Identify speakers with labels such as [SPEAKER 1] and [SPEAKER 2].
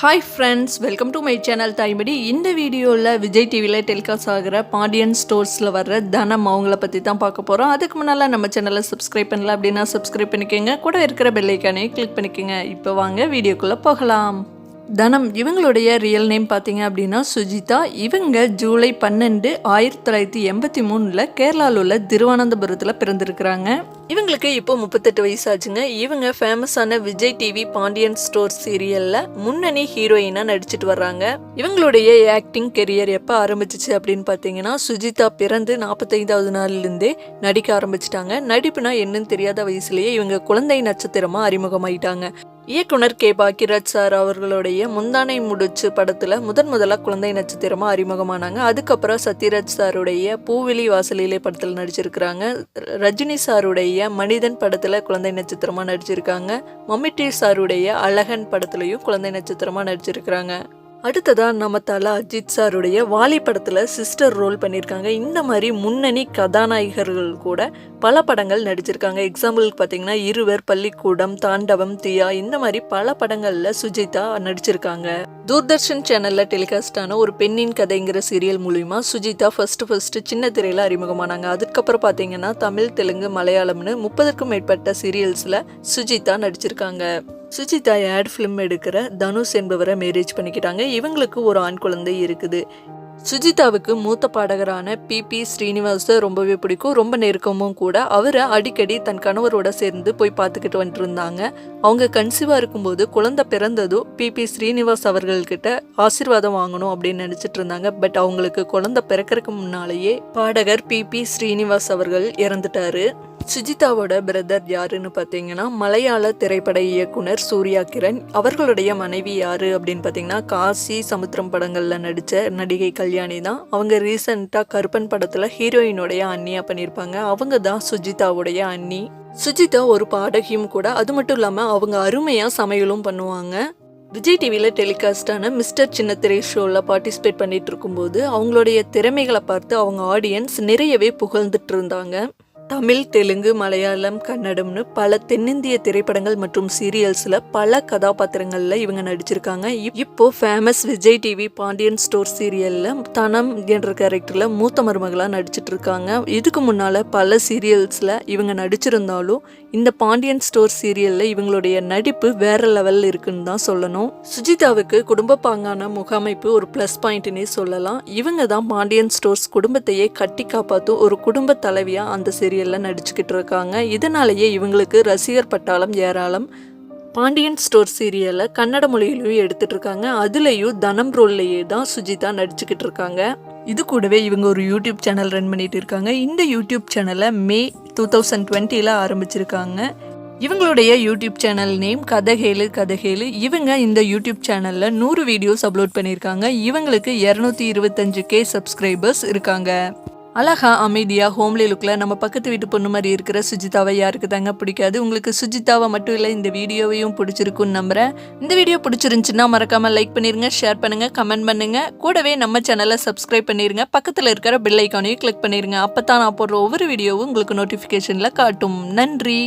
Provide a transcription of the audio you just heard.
[SPEAKER 1] Hi friends welcome to my channel Thaimadi இந்த வீடியோவில் விஜய் டிவியில் டெலிகாஸ்ட் ஆகிற பாண்டியன் ஸ்டோர்ஸில் வர்ற தனம் அவங்கள பற்றி தான் பார்க்க போகிறோம் அதுக்கு முன்னால் நம்ம சேனலை சப்ஸ்கிரைப் பண்ணல அப்படின்னா சப்ஸ்கிரைப் பண்ணிக்கோங்க. கூட இருக்கிற பெல்லைக்கானே கிளிக் பண்ணிக்கோங்க. இப்போ வாங்க வீடியோக்குள்ளே போகலாம். தனம். இவங்களுடைய ரியல் நேம் பார்த்தீங்க அப்படின்னா சுஜிதா. இவங்க ஜூலை பன்னெண்டு ஆயிரத்தி தொள்ளாயிரத்தி எண்பத்தி மூணில் கேரளாவில் உள்ள திருவனந்தபுரத்தில் பிறந்திருக்கிறாங்க. இவங்களுக்கு இப்போ முப்பத்தெட்டு வயசு ஆச்சுங்க இவங்க ஃபேமஸான விஜய் டிவி பாண்டியன் ஸ்டோர் சீரியலில் முன்னணி ஹீரோயினாக நடிச்சிட்டு வர்றாங்க. இவங்களுடைய ஆக்டிங் கெரியர் எப்போ ஆரம்பிச்சிச்சு அப்படின்னு பார்த்தீங்கன்னா சுஜிதா பிறந்து நாற்பத்தைந்தாவது நாள்லேருந்தே நடிக்க ஆரம்பிச்சிட்டாங்க. நடிப்புனா என்னன்னு தெரியாத வயசுலேயே இவங்க குழந்தை நட்சத்திரமாக அறிமுகமாயிட்டாங்க. இயக்குனர் கே. பாக்கிராஜ் சார் அவர்களுடைய முந்தானை முடிச்சு படத்தில் முதன் முதலாக குழந்தை நட்சத்திரமா அறிமுகமானாங்க. அதுக்கப்புறம் சத்யராஜ் சாருடைய பூவிலி வாசலிலே படத்தில் நடிச்சிருக்கிறாங்க. ரஜினி சாருடைய மனிதன் படத்தில் குழந்தை நட்சத்திரமா நடிச்சிருக்காங்க. மம்மிட்டி சாருடைய அழகன் படத்திலையும் குழந்தை நட்சத்திரமா நடிச்சிருக்கிறாங்க. அடுத்ததாக நம்ம தல அஜித் சாருடைய வாலி படத்தில் சிஸ்டர் ரோல் பண்ணியிருக்காங்க. இந்த மாதிரி முன்னணி கதாநாயகர்கள் கூட பல படங்கள் நடிச்சிருக்காங்க. எக்ஸாம்பிளுக்கு பார்த்தீங்கன்னா இருவர் பள்ளிக்கூடம் தாண்டவம் தியா இந்த மாதிரி பல படங்களில் சுஜிதா நடிச்சிருக்காங்க. தூர்தர்ஷன் சேனலில் டெலிகாஸ்டான ஒரு பெண்ணின் கதைங்கிற சீரியல் மூலிமா சுஜிதா ஃபர்ஸ்ட் ஃபர்ஸ்ட் சின்ன திரையில் அறிமுகமானாங்க. அதுக்கப்புறம் பார்த்தீங்கன்னா தமிழ் தெலுங்கு மலையாளம்னு முப்பதுக்கும் மேற்பட்ட சீரியல்ஸில் சுஜிதா நடிச்சிருக்காங்க. சுஜிதா ஆட் ஃபிலிம் எடுக்கிற தனுஷ் என்பவரை மேரேஜ் பண்ணிக்கிட்டாங்க. இவங்களுக்கு ஒரு ஆண் குழந்தை இருக்குது. சுஜிதாவுக்கு மூத்த பாடகரான பி பி ஸ்ரீனிவாச ரொம்பவே பிடிக்கும். ரொம்ப நெருக்கமும் கூட. அவரை அடிக்கடி தன் கணவரோட சேர்ந்து போய் பார்த்துக்கிட்டு வந்துட்டு இருந்தாங்க அவங்க கன்சீவாக இருக்கும்போது குழந்தை பிறந்ததும் பி பி ஸ்ரீனிவாஸ் அவர்கள்கிட்ட ஆசீர்வாதம் வாங்கணும் அப்படின்னு நினச்சிட்டு இருந்தாங்க. பட் அவங்களுக்கு குழந்தை பிறக்கறதுக்கு முன்னாலேயே பாடகர் பி பி ஸ்ரீனிவாஸ் அவர்கள் இறந்துட்டாரு. சுஜிதாவோட பிரதர் யாருன்னு பார்த்தீங்கன்னா மலையாள திரைப்பட இயக்குனர் சூர்யா கிரண் அவர்களுடைய மனைவி யாரு அப்படின்னு பார்த்தீங்கன்னா காசி சமுத்திரம் படங்களில் நடித்த நடிகை கல்யாணி தான். அவங்க ரீசெண்டாக கருப்பன் படத்தில் ஹீரோயினுடைய அண்ணியாக பண்ணியிருப்பாங்க. அவங்க தான் சுஜிதாவுடைய அண்ணி. சுஜிதா ஒரு பாடகியும் கூட. அது மட்டும் இல்லாமல் அவங்க அருமையாக சமையலும் பண்ணுவாங்க. விஜய் டிவியில் டெலிகாஸ்டான மிஸ்டர் சின்னத்திரை ஷோவில் பார்ட்டிசிபேட் பண்ணிட்டு இருக்கும்போது அவங்களுடைய திறமைகளை பார்த்து அவங்க ஆடியன்ஸ் நிறையவே புகழ்ந்துட்டு இருந்தாங்க. தமிழ் தெலுங்கு மலையாளம் கன்னடம்னு பல தென்னிந்திய திரைப்படங்கள் மற்றும் சீரியல்ஸில் பல கதாபாத்திரங்களில் இவங்க நடிச்சிருக்காங்க. இப்போ famous Vijay TV Pandian stores சீரியலில் தனம் என்ற கேரக்டரில் மூத்த மருமகளாக நடிச்சிட்டு இருக்காங்க இதுக்கு முன்னால் பல சீரியல்ஸில் இவங்க நடிச்சிருந்தாலும் இந்த பாண்டியன் ஸ்டோர் சீரியலில் இவங்களுடைய நடிப்பு வேற லெவலில் இருக்குன்னு தான் சொல்லணும். சுஜிதாவுக்கு குடும்ப பாங்கான முகமைப்பு ஒரு ப்ளஸ் பாயிண்ட்னே சொல்லலாம். இவங்க தான் பாண்டியன் ஸ்டோர்ஸ் குடும்பத்தையே கட்டி காப்பாற்றும் ஒரு குடும்ப தலைவியா அந்த சீரியல் சீரியலில் நடிச்சுக்கிட்டு இருக்காங்க. இதனாலேயே இவங்களுக்கு ரசிகர் பட்டாளம் ஏராளம் பாண்டியன் ஸ்டோர் சீரியலை கன்னட மொழியிலையும் எடுத்துட்டு இருக்காங்க. அதுலேயும் தனம் ரோல்லையே தான் சுஜிதா நடிச்சுக்கிட்டு இருக்காங்க. இது கூடவே இவங்க ஒரு யூடியூப் சேனல் ரன் பண்ணிட்டு இருக்காங்க. இந்த யூடியூப் சேனலை மே டூ தௌசண்ட் டுவெண்ட்டியில் ஆரம்பிச்சிருக்காங்க. இவங்களுடைய YouTube channel name Kathakelu Kathakelu. இவங்க இந்த யூடியூப் சேனலில் நூறு வீடியோஸ் அப்லோட் பண்ணியிருக்காங்க இவங்களுக்கு இரநூத்தி இருபத்தஞ்சு கே சப்ஸ்கிரைபர்ஸ் இருக்காங்க. அழகா அமைதியா ஹோம்லி லுக்கில் நம்ம பக்கத்து வீட்டு பொண்ணு மாதிரி இருக்கிற சுஜிதாவை யாருக்கு தாங்க பிடிக்காது? உங்களுக்கு சுஜிதாவை மட்டும் இல்லை இந்த வீடியோவையும் பிடிச்சிருக்குன்னு நம்புறேன். இந்த வீடியோ பிடிச்சிருந்துச்சுன்னா மறக்காம லைக் பண்ணிருங்க ஷேர் பண்ணுங்க கமெண்ட் பண்ணுங்க. கூடவே நம்ம சேனலை சப்ஸ்கிரைப் பண்ணிருங்க. பக்கத்தில் இருக்கிற பெல் ஐக்கானையும் கிளிக் பண்ணிருங்க. அப்போ தான் நான் போடுற ஒவ்வொரு வீடியோவும் உங்களுக்கு நோட்டிஃபிகேஷனில் காட்டும். நன்றி.